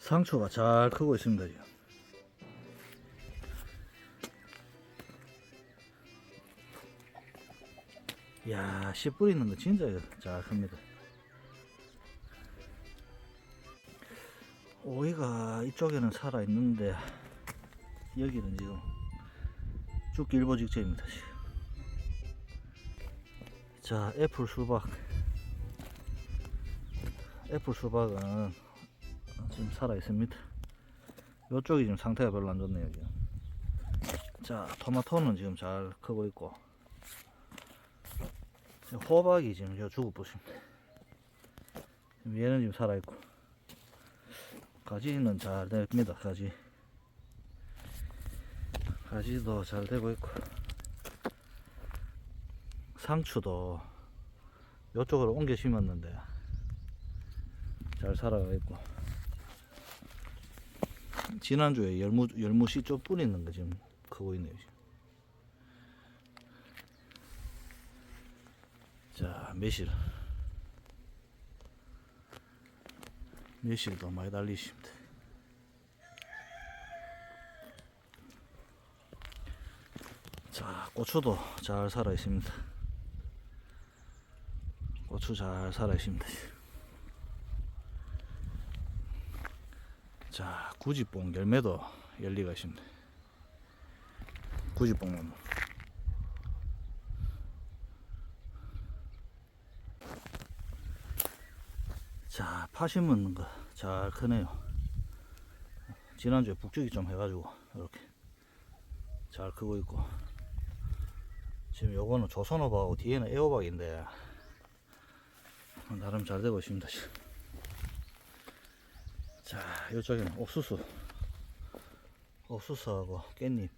상추가 잘 크고 있습니다. 이야 씨 뿌리는 거 진짜 잘 큽니다. 오이가 이쪽에는 살아 있는데 여기는 지금 죽기 일보 직전입니다. 자 애플 수박 애플 수박은 지금 살아 있습니다. 이쪽이 지금 상태가 별로 안 좋네요. 지금. 자 토마토는 지금 잘 크고 있고 호박이 지금 저 죽어 보십니다. 얘는 지금 살아 있고 가지는 잘 됩니다. 가지 가지도 잘 되고 있고 상추도 이쪽으로 옮겨 심었는데 잘 살아가 있고 지난주에 열무 열무 씨 좀 뿌리는 거 지금 크고 있네요. 자 매실. 매실도 많이 달리십니다. 자 고추도 잘 살아 있습니다. 고추 잘 살아 있습니다 자, 구지뽕 열매도 열리가 있습니다. 구지뽕 나무. 자, 파 심는 거잘 크네요. 지난주에 북주기 좀 해가지고 이렇게 잘 크고 있고 지금 요거는 조선호박하고 뒤에는 애호박인데 나름 잘 되고 있습니다. 지금. 자, 이쪽에는 옥수수. 옥수수하고 깻잎.